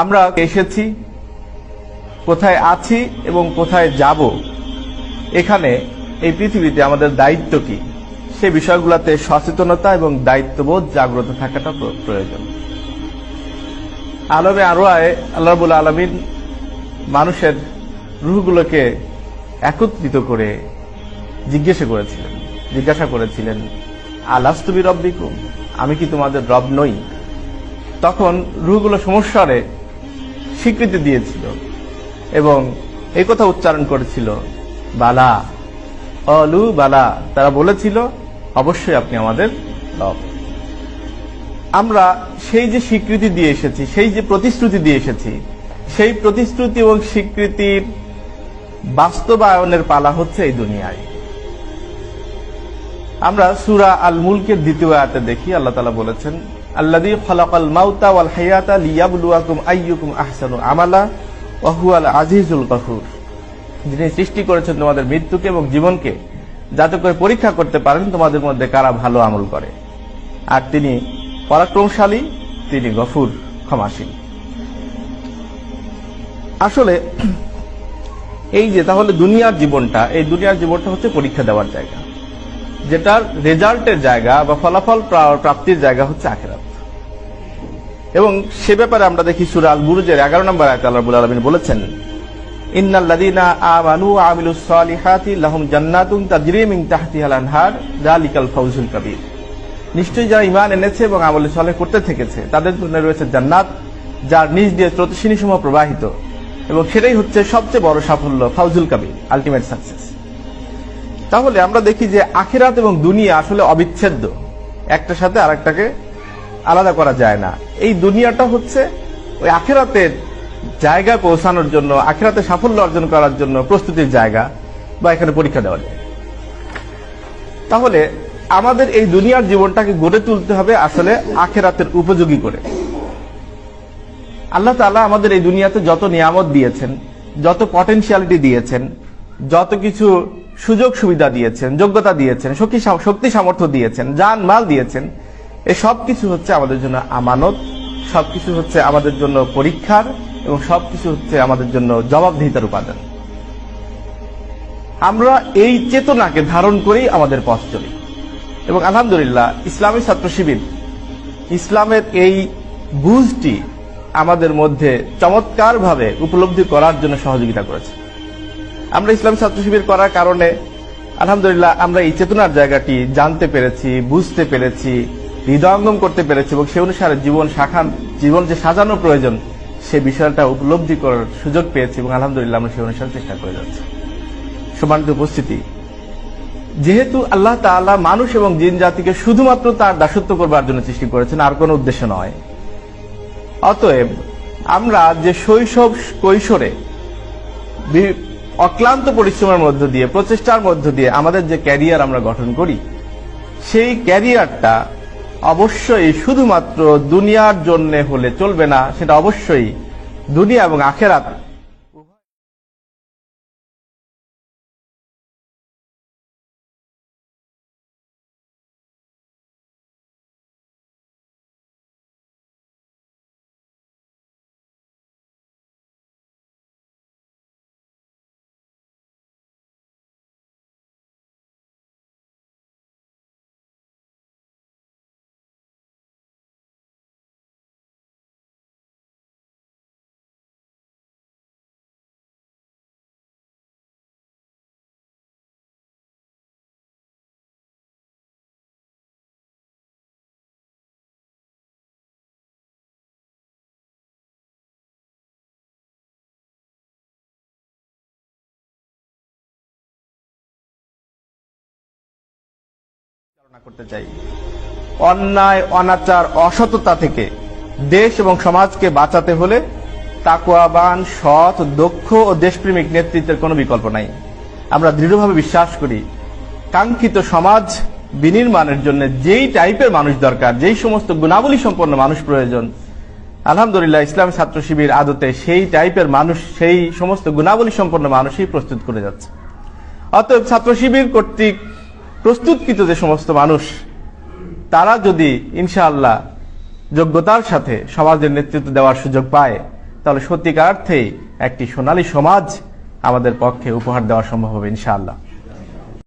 আমরা এসেছি, কোথায় আছি এবং কোথায় যাব? এখানে এই পৃথিবীতে আমাদের দায়িত্ব কি? সে বিষয়গুলোতে সচেতনতা এবং দায়িত্ববোধ জাগ্রত থাকাটা প্রয়োজন। আলমে আরও আল্লাহ রাবুল আলমিন মানুষের রুহগুলোকে একত্রিত করে জিজ্ঞাসা করেছিলেন। জিজ্ঞাসা করেছিলেন আলাস্তুবি রব্বিকুম? আমি কি তোমাদের রব নই? তখন রুহগুলো সমস্যারে স্বীকৃতি দিয়েছিল এবং এই কথা উচ্চারণ করেছিল, বালা। অলু বালা। তারা বলেছিল, অবশ্যই আপনি আমাদের রব। আমরা সেই যে স্বীকৃতি দিয়ে এসেছি, সেই যে প্রতিশ্রুতি দিয়ে এসেছি, সেই প্রতিশ্রুতি এবং স্বীকৃতির বাস্তবায়নের পালা হচ্ছে এই দুনিয়ায়। আমরা সুরা আল মুলকের দ্বিতীয় আয়াতে দেখি, আল্লাহ তালা বলেছেন আল্লাদি খলাকাল মাউতা ওয়াল হায়াতা লিয়াবলুয়াকুম আইয়ুকুম আহসানু আমালা ওয়াহুয়াল আজিজুল গফুর। যিনি সৃষ্টি করেছেন তোমাদের মৃত্যুকে এবং জীবনকে, যাতে করে পরীক্ষা করতে পারেন তোমাদের মধ্যে কারা ভালো আমল করে। আর তিনি পরাক্রমশালী, তিনি গফুর, ক্ষমাশীল। আসলে, এই যে তাহলে দুনিয়ার জীবনটা, এই দুনিয়ার জীবনটা হচ্ছে পরীক্ষা দেওয়ার জায়গা। যেটার রেজাল্টের জায়গা বা ফলাফল প্রাপ্তির জায়গা হচ্ছে আখেরাত। এবং সে ব্যাপারে আমরা দেখি সুরা আল বুরুজের এগারো নম্বর আয়াত আল্লাহ রাব্বুল আলামিন বলেছেন জান্নাতুন কাবীর। নিশ্চয়ই ইমান এনেছে এবং করতে থেকেছে, তাদের জন্য রয়েছে জান্নাত, যার নিজ প্রবাহিত, এবং সেটাই হচ্ছে সবচেয়ে বড় সাফল্য, ফাউজুল কাবীর আলটিমেট সাকসেস তাহলে আমরা দেখি যে আখিরাত এবং দুনিয়া আসলে অবিচ্ছেদ্য। একটার সাথে আরেকটাকে আলাদা করা যায় না। এই দুনিয়াটা হচ্ছে ওই আখেরাতের জায়গায় পৌঁছানোর জন্য, আখেরাতে সাফল্য অর্জন করার জন্য প্রস্তুতির জায়গা বা এখানে পরীক্ষা দেওয়ার জায়গা তাহলে আমাদের এই দুনিয়ার জীবনটাকে গড়ে তুলতে হবে আসলে আখেরাতের উপযোগী করে। আল্লাহ তাআলা আমাদের এই দুনিয়াতে যত নিয়ামত দিয়েছেন, যত পটেনশিয়ালিটি দিয়েছেন, যত কিছু সুযোগ সুবিধা দিয়েছেন, যোগ্যতা দিয়েছেন, শক্তি শক্তি সামর্থ্য দিয়েছেন যান মাল দিয়েছেন এই সব কিছু হচ্ছে আমাদের জন্য আমানত, সবকিছু হচ্ছে আমাদের জন্য পরীক্ষার এবং সবকিছু হচ্ছে আমাদের জন্য জবাবদিহিতার উপাদান। আমরা এই চেতনাকে ধারণ করেই আমাদের পথ চলি। এবং আলহামদুলিল্লাহ ইসলামী ছাত্র শিবির, ইসলামের এই বুঝটি আমাদের মধ্যে চমৎকারভাবে উপলব্ধি করার জন্য সহযোগিতা করেছে। আমরা ইসলামী ছাত্র শিবির করার কারণে, আলহামদুলিল্লাহ, আমরা এই চেতনার জায়গাটি জানতে পেরেছি, বুঝতে পেরেছি হৃদয়ঙ্গম করতে পেরেছে এবং সে অনুসারে জীবন শাখান জীবন যে সাজানো প্রয়োজন, সে বিষয়টা উপলব্ধি করার সুযোগ পেয়েছি এবং আলহামদুলিল্লাহ আমরা সে অনুসারে চেষ্টা করে যাচ্ছি। সম্মানিত উপস্থিতি, যেহেতু আল্লাহ তাআলা মানুষ এবং জিন জাতিকে শুধুমাত্র তার দাসত্ব করবার জন্য সৃষ্টি করেছেন, আর কোনো উদ্দেশ্য নয়। অতএব আমরা যে শৈশব কৈশোরে অক্লান্ত পরিশ্রমের মধ্য দিয়ে, প্রচেষ্টার মধ্য দিয়ে আমাদের যে ক্যারিয়ার আমরা গঠন করি, সেই ক্যারিয়ারটা অবশ্যই শুধুমাত্র দুনিয়ার জন্য হলে চলবে না সেটা অবশ্যই দুনিয়া এবং আখেরাত। করতে চাই। অন্যায়, অনাচার, অসততা থেকে দেশ এবং সমাজকে বাঁচাতে হলে তাকুয়াবান সৎ, দক্ষ ও দেশপ্রেমিক নেতৃত্বের কোনো বিকল্প নাই। আমরা দৃঢ়ভাবে বিশ্বাস করি, কাঙ্ক্ষিত সমাজ বিনির্মাণের জন্য যেই টাইপের মানুষ দরকার, যেই সমস্ত গুণাবলী সম্পন্ন মানুষ প্রয়োজন, আলহামদুলিল্লাহ ইসলাম ছাত্র শিবির আদতে সেই টাইপের মানুষ, সেই সমস্ত গুণাবলী সম্পন্ন মানুষই প্রস্তুত করে যাচ্ছে। অতএব ছাত্র শিবির কর্তৃক প্রস্তুতকৃত যে সমস্ত মানুষ, তারা যদি ইনশাআল্লাহ যোগ্যতার সাথে সমাজের নেতৃত্ব দেওয়ার সুযোগ পায়, তাহলে সত্যিকার অর্থেই একটি সোনালী সমাজ আমাদের পক্ষে উপহার দেওয়া সম্ভব হবে ইনশাআল্লাহ।